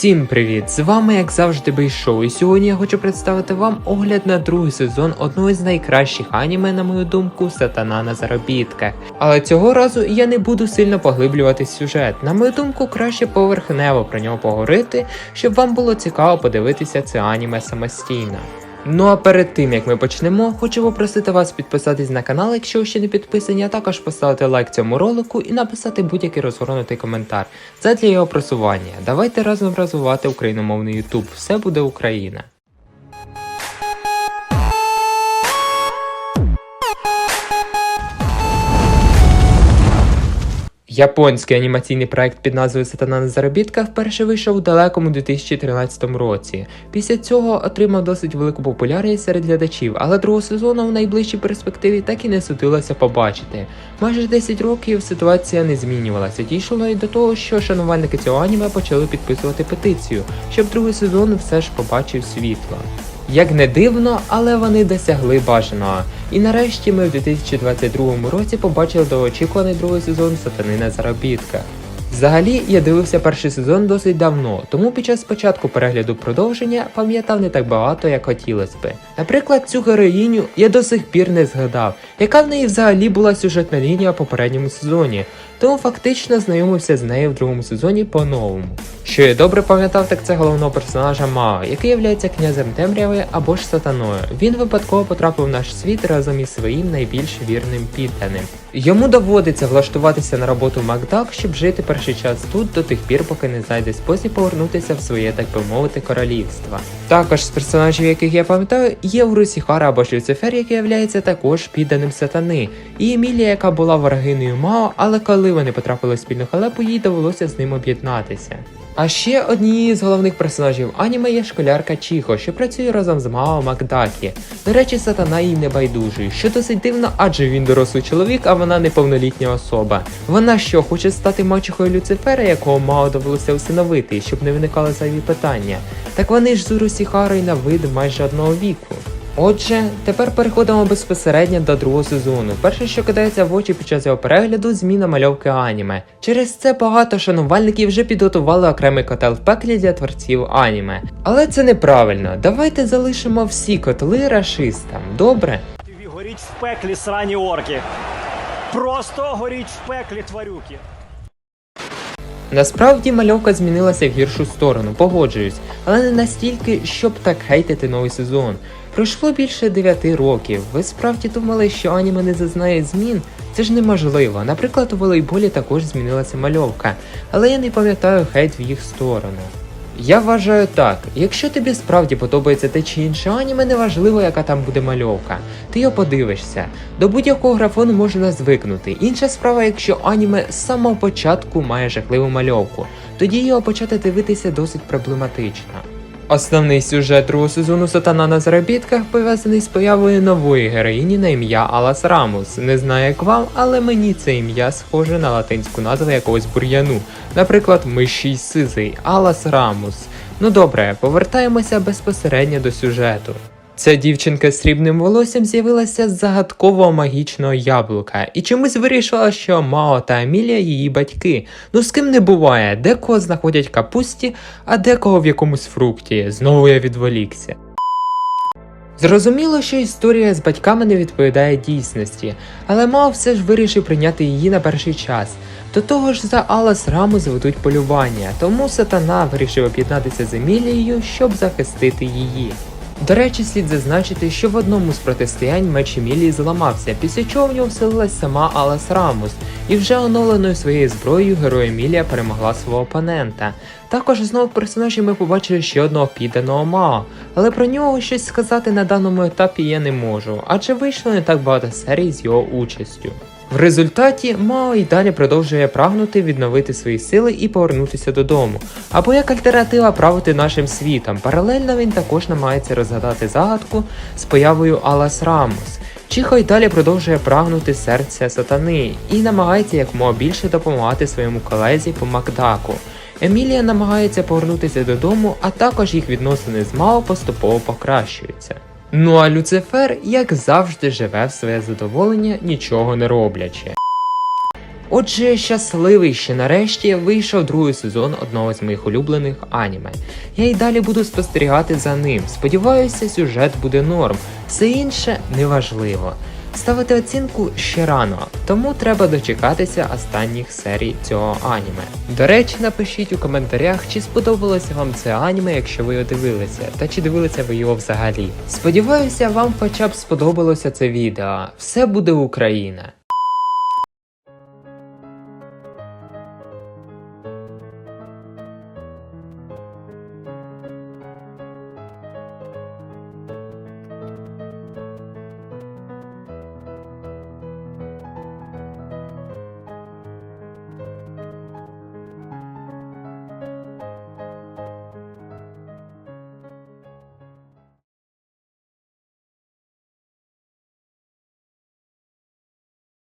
Всім привіт! З вами, як завжди, Бейшоу, і сьогодні я хочу представити вам огляд на другий сезон одного з найкращих аніме, на мою думку, Сатана на заробітках. Але цього разу я не буду сильно поглиблювати сюжет. На мою думку, краще поверхнево про нього поговорити, щоб вам було цікаво подивитися це аніме самостійно. Ну а перед тим як ми почнемо, хочу попросити вас підписатись на канал, якщо ви ще не підписані, а також поставити лайк цьому ролику і написати будь-який розгорнутий коментар. Це для його просування. Давайте разом розвивати україномовний YouTube. Все буде Україна. Японський анімаційний проект під назвою Сатана на заробітках вперше вийшов у далекому 2013 році. Після цього отримав досить велику популярність серед глядачів, але другого сезону в найближчій перспективі так і не судилося побачити. Майже 10 років ситуація не змінювалася. Дійшло і до того, що шанувальники цього аніме почали підписувати петицію, щоб другий сезон все ж побачив світло. Як не дивно, але вони досягли бажаного. І нарешті ми в 2022 році побачили доочікуваний другий сезон Сатани на заробітках. Взагалі, я дивився перший сезон досить давно, тому під час початку перегляду продовження пам'ятав не так багато, як хотілося би. Наприклад, цю героїню я до сих пір не згадав, яка в неї взагалі була сюжетна лінія в попередньому сезоні, тому фактично знайомився з нею в другому сезоні по-новому. Що я добре пам'ятав, так це головного персонажа Мао, який є князем темряви або ж сатаною. Він випадково потрапив в наш світ разом із своїм найбільш вірним підданим. Йому доводиться влаштуватися на роботу в Макдак, щоб жити перший час тут до тих пір, поки не знайде спосіб повернутися в своє, так би мовити, королівство. Також з персонажів, яких я пам'ятаю, є Урусіхара або ж Люцифер, який являється також підданим сатани, і Емілія, яка була врагиною Мао, але коли вони потрапили в спільну халепу, їй довелося з ним об'єднатися. А ще однією з головних персонажів аніме є школярка Чіхо, що працює разом з Мао Макдакі. До речі, сатана їй не байдужий, що досить дивно, адже він дорослий чоловік, а вона неповнолітня особа. Вона що, хоче стати мачухою Люцифера, якого Мао довелося усиновити, щоб не виникали зайві питання. Так вони ж з Урусіхарою на вид майже одного віку. Отже, тепер переходимо безпосередньо до другого сезону. Перше, що кидається в очі під час його перегляду, зміна мальовки аніме. Через це багато шанувальників вже підготували окремий котел в пеклі для творців аніме. Але це неправильно. Давайте залишимо всі котли рашистам, добре? Горіть в пеклі срані орки. Просто горіть в пеклі тварюки. Насправді мальовка змінилася в гіршу сторону, погоджуюсь, але не настільки, щоб так хейтити новий сезон. Пройшло більше 9 років. Ви справді думали, що аніме не зазнає змін? Це ж неможливо. Наприклад, у волейболі також змінилася мальовка, але я не пам'ятаю хейт в їх сторону. Я вважаю так, якщо тобі справді подобається те чи інше аніме, неважливо, яка там буде мальовка. Ти його подивишся. До будь-якого графону можна звикнути. Інша справа, якщо аніме з самого початку має жахливу мальовку, тоді його почати дивитися досить проблематично. Основний сюжет другого сезону Сатана на заробітках пов'язаний з появою нової героїні на ім'я Алас Рамус. Не знаю як вам, але мені це ім'я схоже на латинську назву якогось бур'яну. Наприклад, мишій сизий Алас Рамус. Ну добре, повертаємося безпосередньо до сюжету. Ця дівчинка з срібним волоссям з'явилася з загадкового магічного яблука і чомусь вирішила, що Мао та Емілія її батьки. Ну з ким не буває, декого знаходять капусті, а декого в якомусь фрукті. Знову я відволікся. Зрозуміло, що історія з батьками не відповідає дійсності, але Мао все ж вирішив прийняти її на перший час. До того ж, за Алас Рамус ведуть полювання, тому сатана вирішив об'єднатися з Емілією, щоб захистити її. До речі, слід зазначити, що в одному з протистоянь меч Емілії зламався, після чого в нього вселилась сама Алас Рамус, і вже оновленою своєю зброєю герой Емілія перемогла свого опонента. Також знову в персонажі ми побачили ще одного підданого Мао, але про нього щось сказати на даному етапі я не можу, адже вийшло не так багато серій з його участю. В результаті Мао і далі продовжує прагнути відновити свої сили і повернутися додому, або як альтернатива правити нашим світом. Паралельно він також намагається розгадати загадку з появою Алас Рамус. Чихо й далі продовжує прагнути серця сатани і намагається якомога більше допомагати своєму колезі по Макдаку. Емілія намагається повернутися додому, а також їх відносини з Мао поступово покращуються. Ну а Люцифер, як завжди, живе в своє задоволення, нічого не роблячи. Отже, щасливий, що нарешті вийшов другий сезон одного з моїх улюблених аніме. Я й далі буду спостерігати за ним. Сподіваюся, сюжет буде норм, все інше неважливо. Ставити оцінку ще рано, тому треба дочекатися останніх серій цього аніме. До речі, напишіть у коментарях, чи сподобалося вам це аніме, якщо ви його дивилися, та чи дивилися ви його взагалі. Сподіваюся, вам хоча б сподобалося це відео. Все буде Україна!